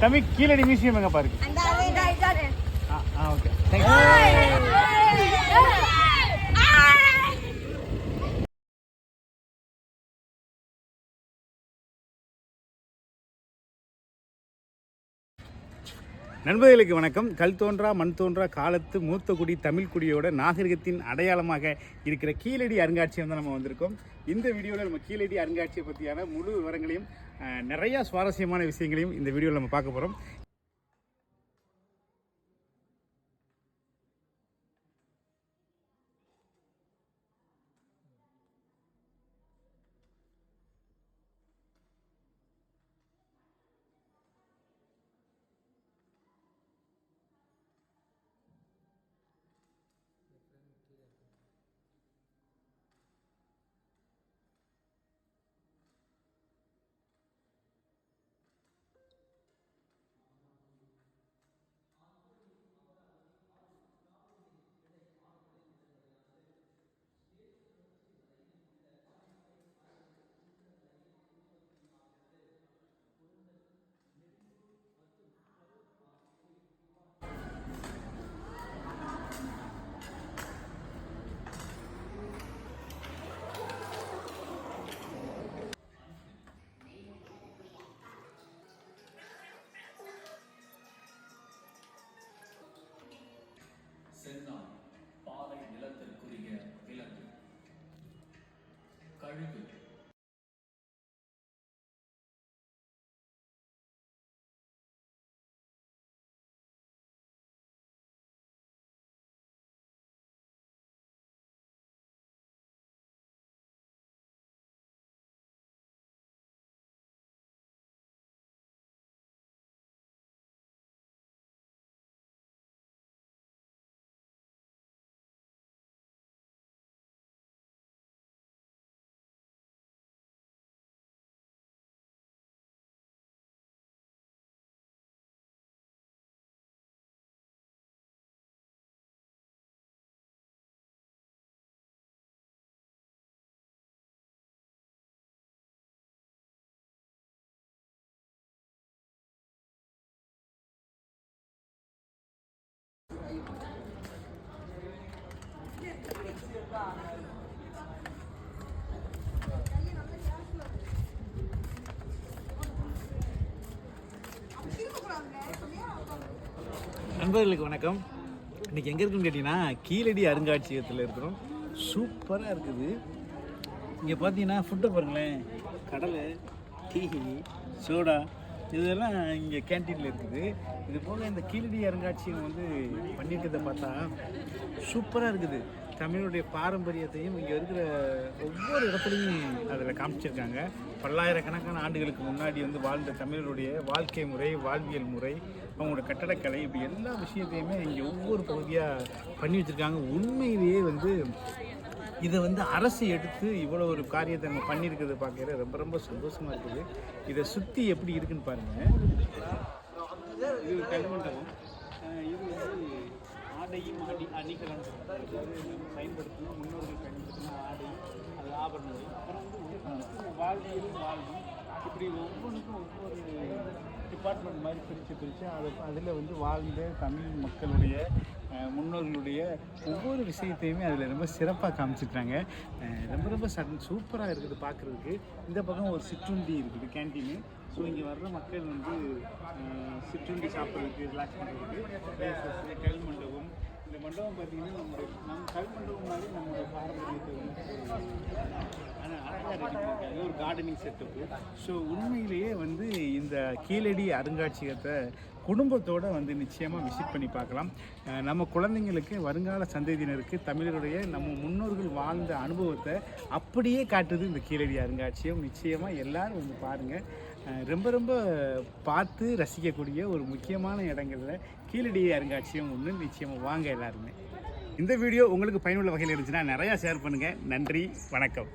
தம்பி கீழடி மியூசியம் எங்க பாருக்கு அந்த அந்த இதானே ஆ ஓகே. தேங்க்ஸ் நண்பர்களுக்கு வணக்கம். கல் தோன்றா மண் தோன்றா காலத்து மூத்த குடி தமிழ் குடியோட நாகரிகத்தின் அடையாளமாக இருக்கிற கீழடி அருங்காட்சியம் தான் நம்ம வந்திருக்கோம். இந்த வீடியோவில் நம்ம கீழடி அருங்காட்சியை பற்றியான முழு விவரங்களையும் நிறையா சுவாரஸ்யமான விஷயங்களையும் இந்த வீடியோவில் நம்ம பார்க்க போகிறோம் நண்பர்களுக்கு வணக்கம். இன்றைக்கி எங்கே இருக்குன்னு கேட்டிங்கன்னா கீழடி அருங்காட்சியகத்தில் இருக்கிறோம். சூப்பராக இருக்குது. இங்கே பார்த்தீங்கன்னா ஃபுட்டை பாருங்களேன். கடலை டீ சோடா இதெல்லாம் இங்கே கேன்டீனில் இருக்குது. இது போல் இந்த கீழடி அருங்காட்சியகம் வந்து பண்ணியிருக்கிறத பார்த்தா சூப்பராக இருக்குது. தமிழுடைய பாரம்பரியத்தையும் இங்கே இருக்கிற ஒவ்வொரு இடத்துலையும் அதில் காமிச்சிருக்காங்க. பல்லாயிரக்கணக்கான ஆண்டுகளுக்கு முன்னாடி வந்து வாழ்ந்த தமிழருடைய வாழ்க்கை முறை வாழ்வியல் முறை அவங்களோட கட்டடக்கலை இப்படி எல்லா விஷயத்தையுமே இங்கே ஒவ்வொரு பகுதியாக பண்ணி வச்சுருக்காங்க. உண்மையிலேயே வந்து இதை வந்து அரசு எடுத்து இவ்வளோ ஒரு காரியத்தை நம்ம பண்ணியிருக்கிறது பார்க்கறது ரொம்ப ரொம்ப சந்தோஷமாக இருக்குது. இதை சுற்றி எப்படி இருக்குன்னு பாருங்கள் இது கல்மண்டபம். இது வந்து ஆடையும் அடி அணிகலன் பயன்படுத்தணும் முன்னோர்கள் பயன்படுத்தின ஆடை அது ஆபரணங்கள். அப்புறம் வந்து ஒவ்வொன்றுக்கும் வாழ்வியலும் வாழ்வும். இப்படி ஒவ்வொன்றுக்கும் ஒவ்வொரு டிபார்ட்மெண்ட் மாதிரி பிரித்து பிரித்து அது அதில் வந்து வாழ்ந்த தமிழ் மக்களுடைய முன்னோர்களுடைய ஒவ்வொரு விஷயத்தையுமே அதில் ரொம்ப சிறப்பாக காமிச்சிட்டாங்க ரொம்ப ரொம்ப சட் சூப்பராக இருக்குது பார்க்குறதுக்கு. இந்த பக்கம் ஒரு சிற்றுண்டி இருக்குது கேன்டீனு. ஸோ இங்கே வர்ற மக்கள் வந்து சிற்றுண்டி சாப்பிட்றதுக்கு ரிலாக்ஸ் பண்ணுறதுக்கு கல் மண்டபம் இந்த மண்டபம் பார்த்தீங்கன்னா நம்முடைய நம்ம கல் மண்டபம்னாலே நம்முடைய பாரம்பரியத்தை வந்து ஒரு கார்டனிங் செட்டப்பு ஸோ உண்மையிலேயே வந்து இந்த கீழடி அருங்காட்சியகத்தை குடும்பத்தோடு வந்து நிச்சயமாக விசிட் பண்ணி பார்க்கலாம். நம்ம குழந்தைங்களுக்கு வருங்கால சந்ததியினருக்கு தமிழருடைய நம்ம முன்னோர்கள் வாழ்ந்த அனுபவத்தை அப்படியே காட்டுது இந்த கீழடி அருங்காட்சியகம். நிச்சயமாக எல்லாரும் வந்து பாருங்கள் ரொம்ப ரொம்ப பார்த்து ரசிக்கக்கூடிய ஒரு முக்கியமான இடங்களில் கீழடி அருங்காட்சியகம் ஒன்று நிச்சயமாக வாங்க எல்லாருமே. இந்த வீடியோ உங்களுக்கு பயனுள்ள வகையில் இருந்துச்சுன்னா நிறையா ஷேர் பண்ணுங்கள் நன்றி வணக்கம்.